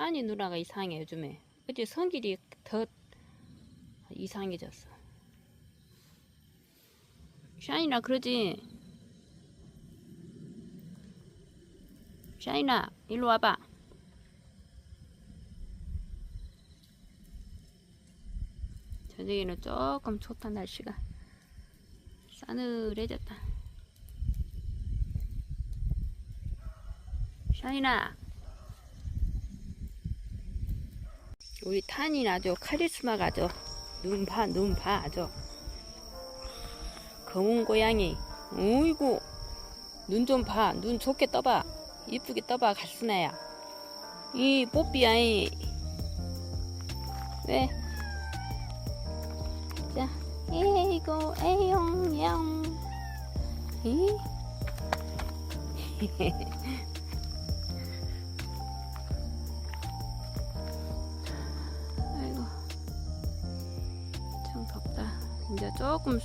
샤니 누나가 이상해 요즘에. 어제 성질이 더 이상해졌어. 샤니나 그러지. 샤니나 일로 와봐. 저녁에는 조금 좋다 날씨가 싸늘해졌다. 샤이나 우리 탄이 아주 카리스마가 아주 눈봐 눈봐 아주. 검은 고양이. 어이구. 눈좀 봐. 눈 좋게 떠봐. 이쁘게 떠봐 갈순아야. 이 뽀삐야 이. 왜? 자 에이고 에용영. 이 조금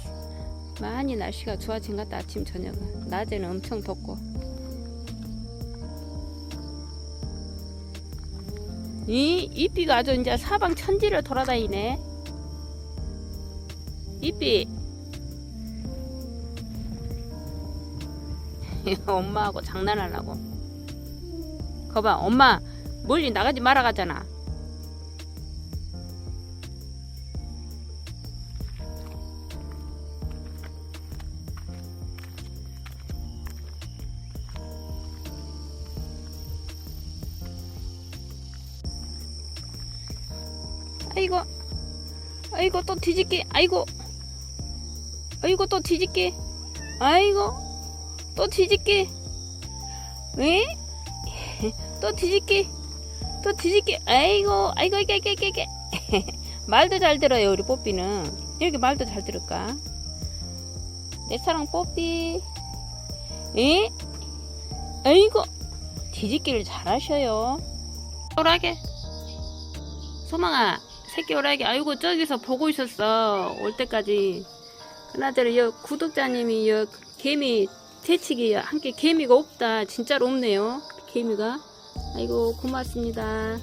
많이 날씨가 좋아진 것 같다 아침 저녁은. 낮에는 엄청 덥고. 이 이삐가 아주 이제 사방 천지를 돌아다니네. 이삐 엄마하고 장난하려고. 거봐 엄마 멀리 나가지 말아가잖아 아이고 아이고 또 뒤집기 아이고 아이고 또 뒤집기 아이고 또 뒤집기 왜? 또 뒤집기 또 뒤집기 아이고 아이고 이게 이게 이게 말도 잘 들어요 우리 뽀삐는. 이렇게 말도 잘 들을까? 내 사랑 뽀삐. 에? 아이고 뒤집기를 잘 하셔요. 오라게. 소망아 새끼 오라게 아이고 저기서 보고 있었어. 올 때까지. 그나저나 여 구독자님이 여 개미 퇴치기 함께 개미가 없다. 진짜로 없네요 개미가. 아이고 고맙습니다.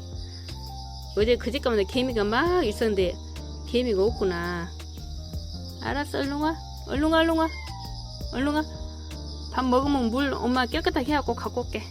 어제 그제까지 개미가 막 있었는데 개미가 없구나. 알았어 얼른 와. 얼른 와 얼른 와. 얼른 와밥 먹으면 물 엄마 깨끗하게 해갖고 갖고 올게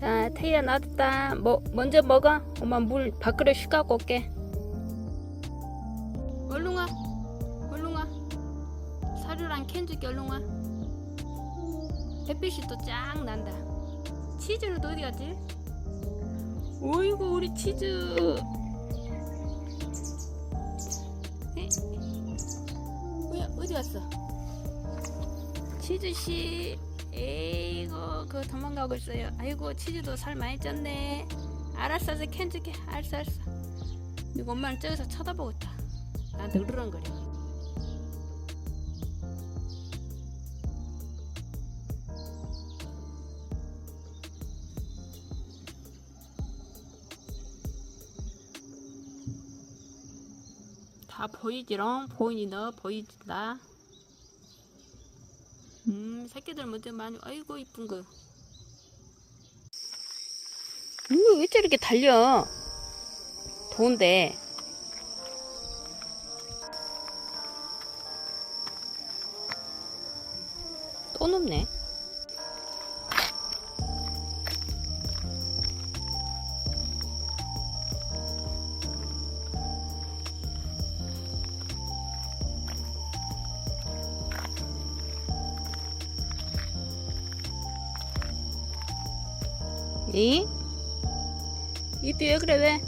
자, 태희야 놔뒀다. 뭐 먼저 먹어. 엄마 물 밥그릇 씻갖고 올게. 얼른 와. 얼른 와. 사료랑 캔 줄게 얼른 와. 햇빛이 또 쫙 난다. 치즈는 또 어디 갔지? 오이고 우리 치즈. 에? 뭐야 어디 갔어? 치즈 씨. 에이고 그거 도망가고 있어요. 아이고 치즈도 살 많이 쪘네. 알았어 이제 캔 줄게. 알았어 알았어. 이거 엄마는 저기서 쳐다보고 있다. 나한테 으르렁거려. 다 보이지롱? 보이니? 너 보이다. 음, 새끼들 먼저 많이, 아이고, 이쁜 거. 음, 왜 저렇게 달려? 더운데. 또 높네. 이? 이삐 왜 그래 왜?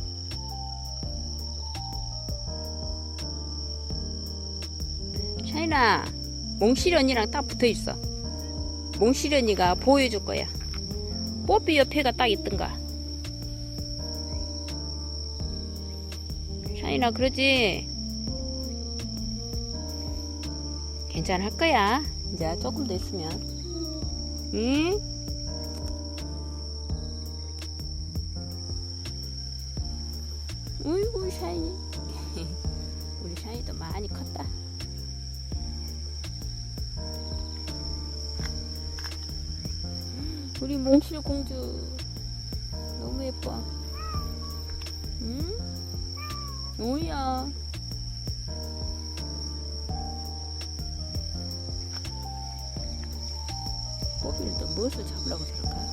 샤이나 몽실연이랑 딱 붙어있어 몽실연이가 보여줄 거야 뽀삐 옆에가 딱 있던가 샤이나 그러지? 괜찮을 거야. 이제 조금 더 있으면. 응? 샤이니. 우리 샤이도 많이 컸다. 우리 몽실 공주 너무 예뻐. 응? 오야. 꼬비를 또 무엇을 잡으려고 저럴까?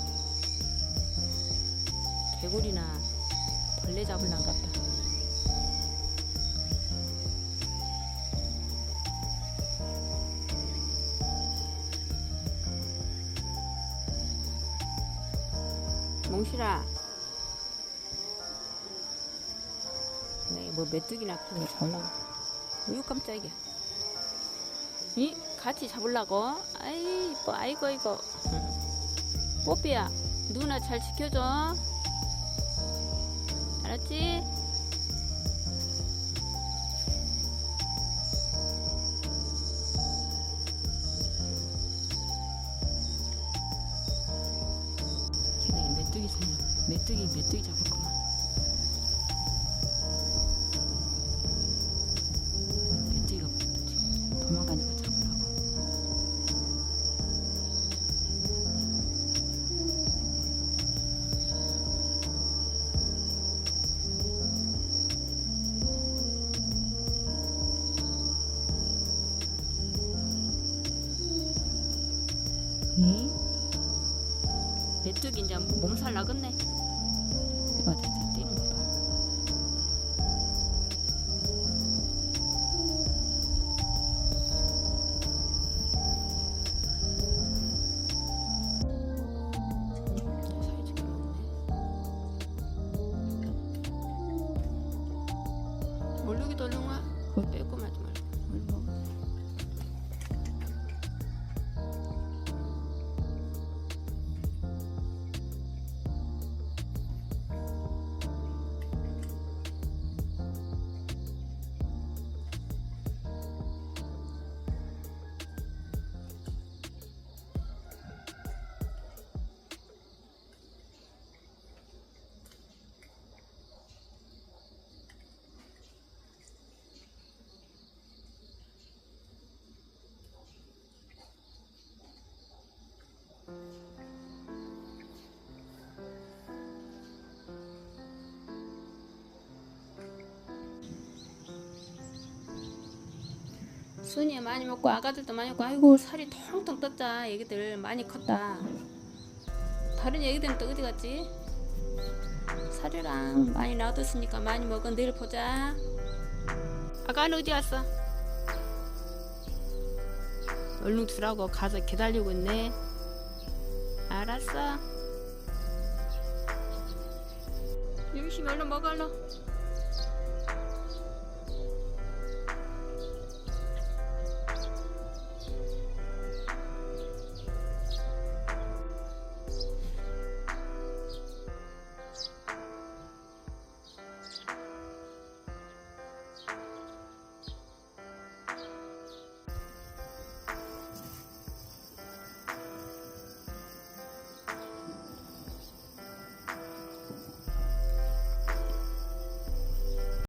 개구리나 벌레 것 같다. 몽실아. 네, 뭐 메뚜기나 그런 거 잡으려고. 어유 깜짝이야. 이 같이 잡으려고? 아이 이뻐 아이고 이거. 뽀삐야 누나 잘 지켜줘. 알았지? 네? 메뚜기 이제 몸살 나겠네. 순이 많이 먹고 아가들도 많이 먹고 아이고 살이 통통 떴다. 애기들 많이 컸다. 다른 애기들은 또 어디 갔지? 살이랑 많이 놔뒀으니까 많이 먹어. 내일 보자. 아가는 어디 갔어? 얼른 두라고 가서 기다리고 있네. 알았어. 열심히 얼른 먹어 얼른